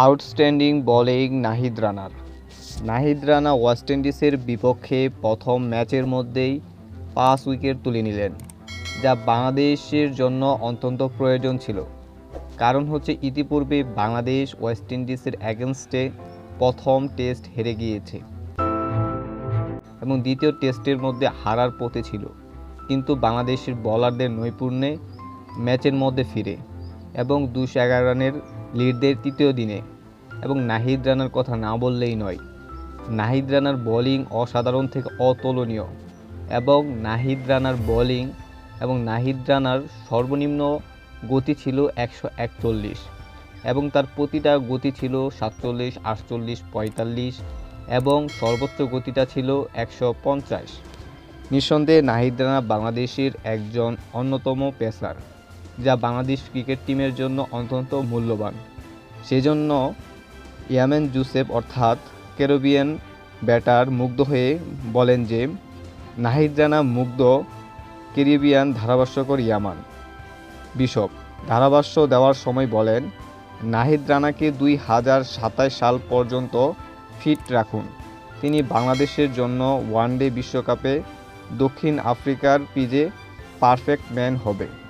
Outstanding bowling Nahid রানার। Nahid Rana West ইন্ডিজের বিপক্ষে প্রথম ম্যাচের মধ্যেই পাঁচ উইকেট তুলে নিলেন, যা বাংলাদেশের জন্য অত্যন্ত প্রয়োজন ছিল। কারণ হচ্ছে ইতিপূর্বে বাংলাদেশ ওয়েস্ট ইন্ডিজের অ্যাগেনস্টে প্রথম টেস্ট হেরে গিয়েছে এবং দ্বিতীয় টেস্টের মধ্যে হারার পথে ছিল। কিন্তু বাংলাদেশের বোলারদের নৈপুণ্যে ম্যাচের মধ্যে ফিরে এবং দুশো এগারো রানের লিডদের তৃতীয় দিনে। এবং নাহিদ রানার কথা না বললেই নয়। নাহিদ রানার বোলিং অসাধারণ থেকে অতুলনীয়। এবং নাহিদ রানার বোলিং এবং নাহিদ রানার সর্বনিম্ন গতি ছিল একশো একচল্লিশ। এবং তার প্রতিটা গতি ছিল সাতচল্লিশ, আটচল্লিশ, পঁয়তাল্লিশ এবং সর্বোচ্চ গতিটা ছিল একশো পঞ্চাশ। নিঃসন্দেহে নাহিদ রানা বাংলাদেশের একজন অন্যতম পেসার। যা বাংলাদেশ ক্রিকেট টিমের জন্য অত্যন্ত মূল্যবান। সেজন্য ইয়ামেন জুসেফ অর্থাৎ ক্যারিবিয়ান ব্যাটার মুগ্ধ হয়ে বলেন যে, নাহিদ রানা মুগ্ধ ক্যারিবিয়ান ধারাভাষ্যকর ইয়ামান। বিশপ, ধারাভাষ্য দেওয়ার সময় বলেন, নাহিদ রানাকে দুই হাজার সাতাশ সাল পর্যন্ত ফিট রাখুন। তিনি বাংলাদেশের জন্য ওয়ানডে বিশ্বকাপে দক্ষিণ আফ্রিকার পিজে পারফেক্ট ম্যান হবে।